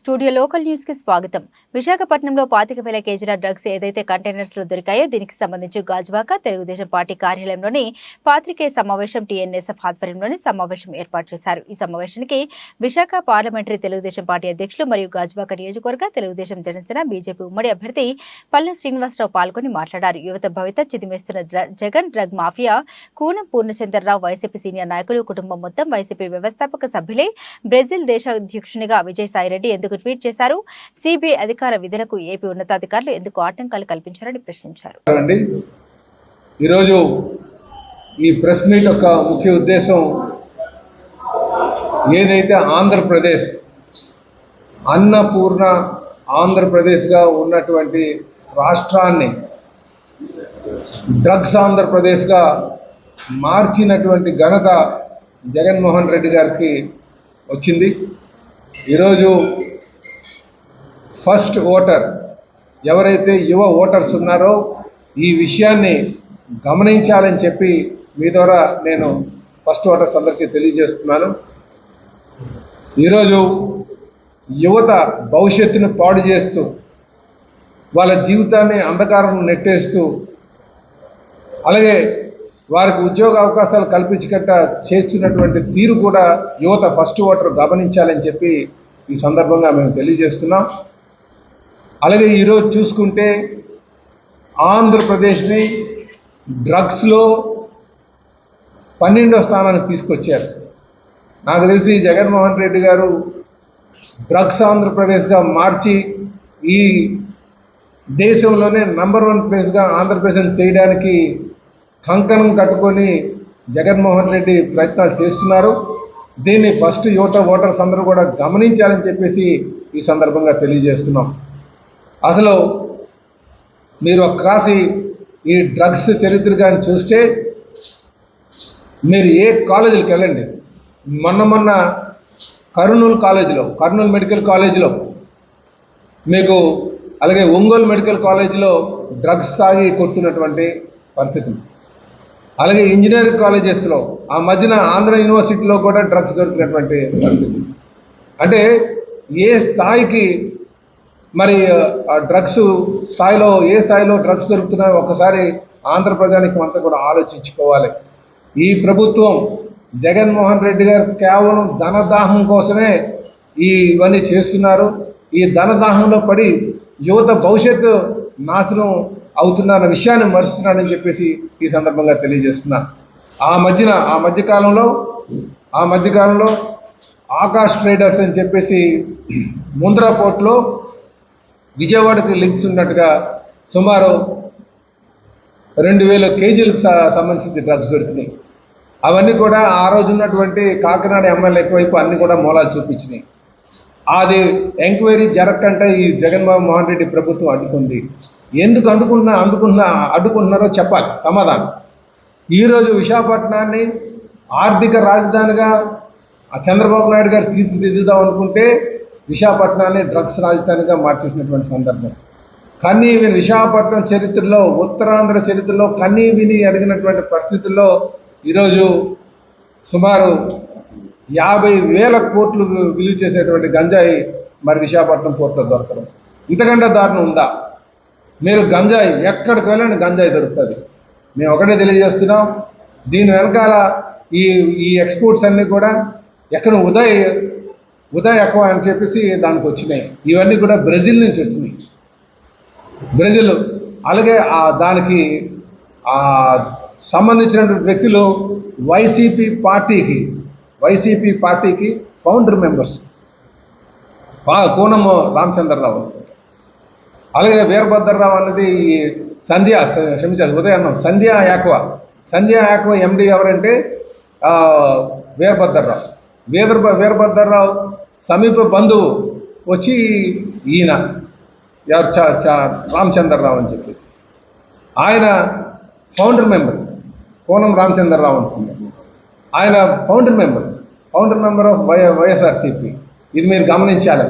Studio local న్యూస్కి స్వాగతం. విశాఖపట్నంలో పాతిక వేల కేజీల డ్రగ్స్ ఏదైతే కంటైనర్స్లో దొరికాయో దీనికి సంబంధించి గాజువాక తెలుగుదేశం పార్టీ కార్యాలయంలోని పాత్రికేయ సమావేశం టీఎన్ఎస్ఎఫ్ ఆధ్వర్యంలోని సమావేశం ఏర్పాటు చేశారు. ఈ సమావేశానికి విశాఖ పార్లమెంటరీ తెలుగుదేశం పార్టీ అధ్యక్షులు మరియు గాజువాక నియోజకవర్గ తెలుగుదేశం జనసేన బీజేపీ ఉమ్మడి అభ్యర్థి పల్లె శ్రీనివాసరావు పాల్గొని మాట్లాడారు. యువత భవిత చిదిమేస్తున్న డ్ర- Jagan drug mafia Koonam Purnachandrarao YCP senior నాయకులు కుటుంబం మొత్తం వైసీపీ వ్యవస్థాపక సభ్యులే బ్రెజిల్ దేశాధ్యక్షునిగా విజయసాయిరెడ్డి ఎందుకు ట్వీట్ చేశారు. సిబిఐ అధికార విధులకు ఏపీ ఉన్నతాధికారులు ఎందుకు ఆటంకాలు కల్పించారని ప్రశ్నించారు. ఈరోజు ఈ ప్రెస్ మీట్ యొక్క ముఖ్య ఉద్దేశం ఏదైతే ఆంధ్రప్రదేశ్ అన్నపూర్ణ ఆంధ్రప్రదేశ్గా ఉన్నటువంటి రాష్ట్రాన్ని డ్రగ్స్ ఆంధ్రప్రదేశ్గా మార్చినటువంటి ఘనత జగన్మోహన్ రెడ్డి గారికి వచ్చింది. ఈరోజు ఫస్ట్ ఓటర్ ఎవరైతే యువ ఓటర్స్ ఉన్నారో ఈ విషయాన్ని గమనించాలని చెప్పి మీ ద్వారా నేను ఫస్ట్ ఓటర్స్ అందరికీ తెలియజేస్తున్నాను. ఈరోజు యువత భవిష్యత్తును పాడు చేస్తూ వాళ్ళ జీవితాన్ని అంధకారం నెట్టేస్తూ అలాగే వారికి ఉద్యోగ అవకాశాలు కల్పించకట్ట చేస్తున్నటువంటి తీరు కూడా యువత ఫస్ట్ ఓటర్ గమనించాలని చెప్పి ఈ సందర్భంగా మేము తెలియజేస్తున్నాం. అలాగే ఈరోజు చూసుకుంటే ఆంధ్రప్రదేశ్ని డ్రగ్స్లో పన్నెండో స్థానానికి తీసుకొచ్చారు. నాకు తెలిసి జగన్మోహన్ రెడ్డి గారు డ్రగ్స్ ఆంధ్రప్రదేశ్గా మార్చి ఈ దేశంలోనే నంబర్ వన్ ప్లేస్గా ఆంధ్రప్రదేశ్ చేయడానికి కంకణం కట్టుకొని జగన్మోహన్ రెడ్డి ప్రయత్నాలు చేస్తున్నారు. దీన్ని ఫస్ట్ యువత ఓటర్స్ అందరూ కూడా గమనించాలని చెప్పేసి ఈ సందర్భంగా తెలియజేస్తున్నాం. అసలు మీరు కాసి ఈ డ్రగ్స్ చరిత్ర కానీ చూస్తే మీరు ఏ కాలేజీలకు వెళ్ళండి. మొన్న మొన్న కర్నూలు కాలేజీలో కర్నూలు మెడికల్ కాలేజీలో మీకు అలాగే ఒంగోలు మెడికల్ కాలేజీలో డ్రగ్స్ తాగి కొట్టున్నటువంటి పరిస్థితి. అలాగే ఇంజనీరింగ్ కాలేజెస్లో ఆ మధ్యన ఆంధ్ర యూనివర్సిటీలో కూడా డ్రగ్స్ దొరికినటువంటి పరిస్థితి. అంటే ఏ స్థాయికి మరి డ్రగ్స్ స్థాయిలో ఏ స్థాయిలో డ్రగ్స్ దొరుకుతున్నాయో ఒకసారి ఆంధ్ర ప్రజానికి అంతా కూడా ఆలోచించుకోవాలి. ఈ ప్రభుత్వం జగన్మోహన్ రెడ్డి గారు కేవలం ధనదాహం కోసమే ఈ ఇవన్నీ చేస్తున్నారు. ఈ ధనదాహంలో పడి యువత భవిష్యత్తు నాశనం అవుతున్న విషయాన్ని మరుస్తున్నాడని చెప్పేసి ఈ సందర్భంగా తెలియజేస్తున్నా. ఆ మధ్యన ఆ మధ్యకాలంలో ఆ మధ్యకాలంలో ఆకాష్ ట్రేడర్స్ అని చెప్పేసి ముంద్రా పోర్ట్లో విజయవాడకి లింక్స్ ఉన్నట్టుగా సుమారు రెండు వేల కేజీలకు సంబంధించిన డ్రగ్స్ దొరికినాయి. అవన్నీ కూడా ఆ రోజు ఉన్నటువంటి కాకినాడ ఎమ్మెల్యే వైపు అన్ని కూడా మూలాలు చూపించినాయి. అది ఎంక్వైరీ జరగకంటే ఈ జగన్మోహన్ రెడ్డి ప్రభుత్వం అడ్డుకుంది. ఎందుకు అడ్డుకున్నా అందుకున్నా అడ్డుకుంటున్నారో చెప్పాలి. సమాధానం. ఈరోజు విశాఖపట్నాన్ని ఆర్థిక రాజధానిగా చంద్రబాబు నాయుడు గారు తీర్చిదిద్దుదాం అనుకుంటే విశాఖపట్నాన్ని డ్రగ్స్ రాజధానిగా మార్చేసినటువంటి సందర్భం. కన్నీ విని విశాఖపట్నం చరిత్రలో ఉత్తరాంధ్ర చరిత్రలో కన్నీ విని ఎరిగినటువంటి పరిస్థితుల్లో ఈరోజు సుమారు యాభై వేల కోట్లు విలువ చేసేటువంటి గంజాయి మరి విశాఖపట్నం పోర్టులో దొరకడం. ఇంతకంటే దారుణం ఉందా? మీరు గంజాయి ఎక్కడికి వెళ్ళండి గంజాయి దొరుకుతుంది. మేము ఒకటే తెలియజేస్తున్నాం దీని వెనకాల ఈ ఈ ఎక్స్పోర్ట్స్ అన్నీ కూడా ఎక్కడ ఉదయ్ ఉదయ్ అని చెప్పేసి దానికి వచ్చినాయి. ఇవన్నీ కూడా బ్రెజిల్ నుంచి వచ్చినాయి. బ్రెజిల్ అలాగే దానికి సంబంధించినటువంటి వ్యక్తులు వైసీపీ పార్టీకి వైసీపీ పార్టీకి ఫౌండర్ మెంబర్స్ కోనము రామచంద్రరావు అలాగే వీరభద్రరావు అన్నది ఈ సంధ్య క్షమించాలి ఉదయం సంధ్య యాక్వ. సంధ్య యాక్వ ఎండి ఎవరంటే వీరభద్రరావు. వీర వీరభద్రరావు సమీప బంధువు వచ్చి ఈయన ఎవరు? చ చ రామచంద్రరావు అని చెప్పేసి. ఆయన ఫౌండర్ మెంబర్ కోనం రామచంద్రరావు అనుకున్నారు ఆయన founder member founder member of Y YSRCP. ఇది మీరు గమనించాలి.